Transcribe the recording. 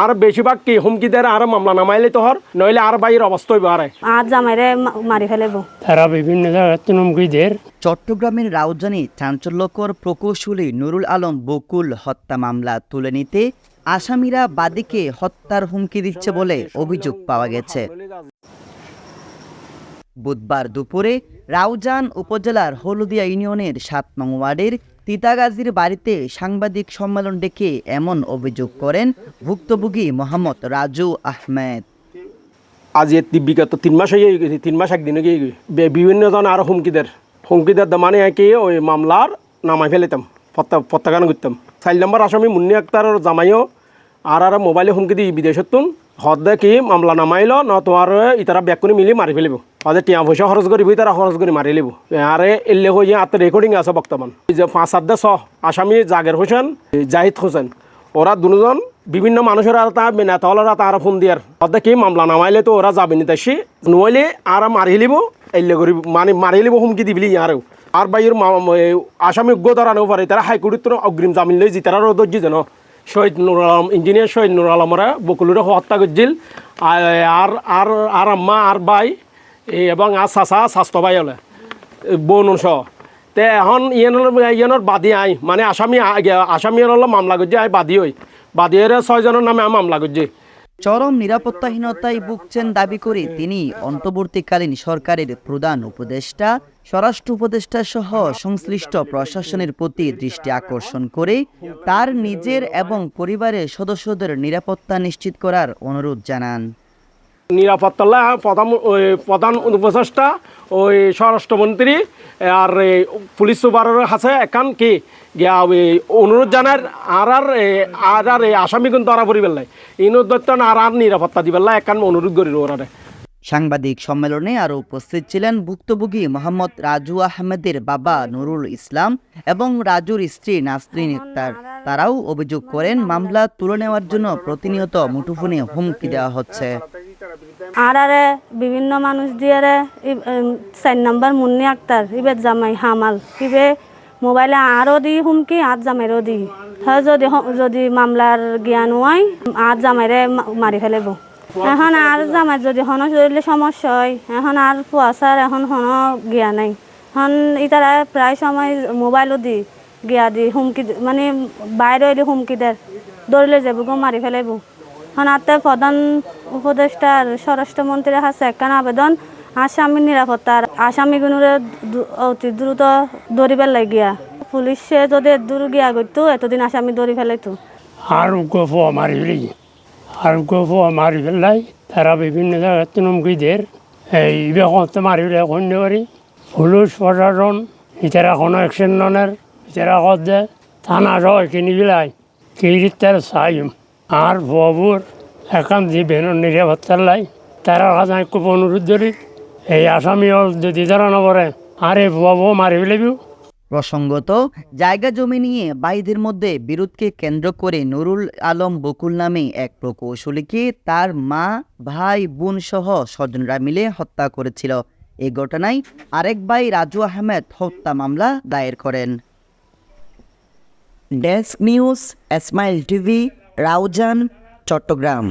আর বেশিরভাগ কি হুমকি দেয় আর মামলা নামাইলে তোহর নইলে আর বাইরের অবস্থা হইব আরে। আর জামাইরে মারি ফেলেব তারা বিভিন্ন জায়গায় হুমকিদের চট্টগ্রামের রাউজানি চাঞ্চল্যকর প্রকৌশলী নুরুল আলম বকুল হত্যা মামলা তুলে নিতে আসামিরা বাদীকে হত্যার হুমকি দিচ্ছে বলে অভিযোগ পাওয়া গেছে। বুধবার দুপুরে রাউজান উপজেলার হলদিয়া ইউনিয়নের সাত নং ওয়ার্ডের তিতাগাজীর বাড়িতে সাংবাদিক সম্মেলন ডেকে এমন অভিযোগ করেন ভুক্তভোগী মোহাম্মদ রাজু আহমেদ। আজ এ তি- বিগত তিন মাস হয়ে গেছে, তিন মাস একদিনে গিয়ে বে- বিভিন্ন জন আরও হুমকিদের হুমকিদের মানে কি ওই মামলার নামাই ফেলিতাম পত্তাগান করতাম। চার নম্বর আসামি মুন্নি আক্তার জামাইও আর আর মোবাইলে হুমকি দি বিদেশতুন হদে কি মামলা নামাইল ন তোমার ইতারা ব্যাক করে মিলি মারি ফেলিব। হদে টিয়া পয়সা খরচ করিব তারা খরচ করে মারি লিব আরে এলে হয়ে আত রেকর্ডিং আছে বর্তমান যে পাঁচ সাত ছ, আসামি জাগের হোসেন জাহিদ হোসেন। ওরা দুজন বিভিন্ন মানুষের আর তা নেতাওয়ালারা তার ফোন দিয়ার অর্ধেক কি মামলা নামাইলে তো ওরা যাবে নি তাসি নইলে আর মারি লিব এলে করি মানে মারি লিব হুমকি দিবিলি আরও আর বাইর আসামি উগ্র ধরানো পারে তারা হাইকোর্টের অগ্রিম জামিন লই যে তারা ধৈর্য যেন। শহীদ নুর আলম, ইঞ্জিনিয়ার শহীদ নুর আলমরা বকুলুরে হত্যা করছিল। আর আর আর আম্মা, আর ভাই এবং আর চাচা, স্বাস্থ্য ভাই হলে বনু সহ। তে এখন ইয়ানোর ইয়েনৰ বাদী আই মানে আসামি আসামি হল মামলা করছে, আই বাদী হই। বাদী হয়ে ছয়জনের নামে মামলা করছি। চরম নিরাপত্তাহীনতায় ভুগছেন দাবি করে তিনি অন্তর্বর্তীকালীন সরকারের প্রধান উপদেষ্টা, স্বরাষ্ট্র উপদেষ্টা সহ সংশ্লিষ্ট প্রশাসনের প্রতি দৃষ্টি আকর্ষণ করে তার নিজের এবং পরিবারের সদস্যদের নিরাপত্তা নিশ্চিত করার অনুরোধ জানান। নিরাপত্তাল্লা প্রধান প্রধান উপদেষ্টা, ওই স্বরাষ্ট্রমন্ত্রী, আর পুলিশ সুপারের হাতে একান কি? অনুরোধ জানার আর আর আর আর আসামি কিন্তু আরা পরি পেলাই ইনুর দত্ত আর আর নিরাপত্তা দিবেলা একান অনুরোধ করি ওরারে। সাংবাদিক সম্মেলনে আরও উপস্থিত ছিলেন ভুক্তভোগী মোহাম্মদ রাজু আহমেদের বাবা নুরুল ইসলাম এবং রাজুর স্ত্রী নাসরিন ইফতার। তারাও অভিযোগ করেন, মামলা তুলে নেওয়ার জন্য প্রতিনিয়ত মুঠোফোনে হুমকি দেওয়া হচ্ছে। আর আরে বিভিন্ন মানুষ দিয়ে চার নম্বর মুন্নি আক্তার ইবে জামাই, হামাল। ইবে মোবাইলে আরও দি হুমকি আর জামাইরও দি। হয় যদি যদি মামলার জ্ঞান হয় আর জামাইরে মারি ফেলেব এখন আর জামাই যদি হন শরীরে সমস্যা হয়, এখন আর পোয়াশার এখন হন জ্ঞান নাই। এখন ইতারা প্রায় সময় মোবাইলও দি গিয়া দি, হুমকি মানে বাইরে হুমকি দেয়। দৌড়লে যাব মারি ফেলাইব। হাতে প্রধান উপদেষ্টার স্বরাষ্ট্রমন্ত্রীর কাছে একখান আবেদন, আসামির নিরাপত্তার আসামিগুলোরে দু- অতি দ্রুত ধরিবার লাগিয়া পুলিশে যদি দূর গিয়া করতো এতদিন আসামি ধরি ফেলাইতো। আর গপ মারি ফেলি। আর গপ মারি ফেলাই, তারা বিভিন্ন জায়গায় হুমকিদের এই বেকতে মারি ফেলে কন্য করি। পুলিশ প্রশাসন, ইতারা কোনো অ্যাকশন ননের, ইতারা কদে থানা সহ কিনি ফেলাই। কিরিত তার চাইম। আর বাবুর একান দিবেন নিরাপত্তার লাই। তারা আমি খুব অনুরোধ করি এই আসামি যদি তারা নপরে আরে বাবু মারি ফেলেবিও প্রসঙ্গত, জায়গা জমি নিয়ে বাইদের মধ্যে বিরোধকে কেন্দ্র করে নুরুল আলম বকুল নামে এক প্রকৌশলীকে তার মা, ভাই, বোন সহ স্বজনরা মিলে হত্যা করেছিল। এই ঘটনায় আরেক ভাই রাজু আহমেদ হত্যা মামলা দায়ের করেন। ডেস্ক নিউজ, এসমাইল টিভি রাউজান চট্টগ্রাম।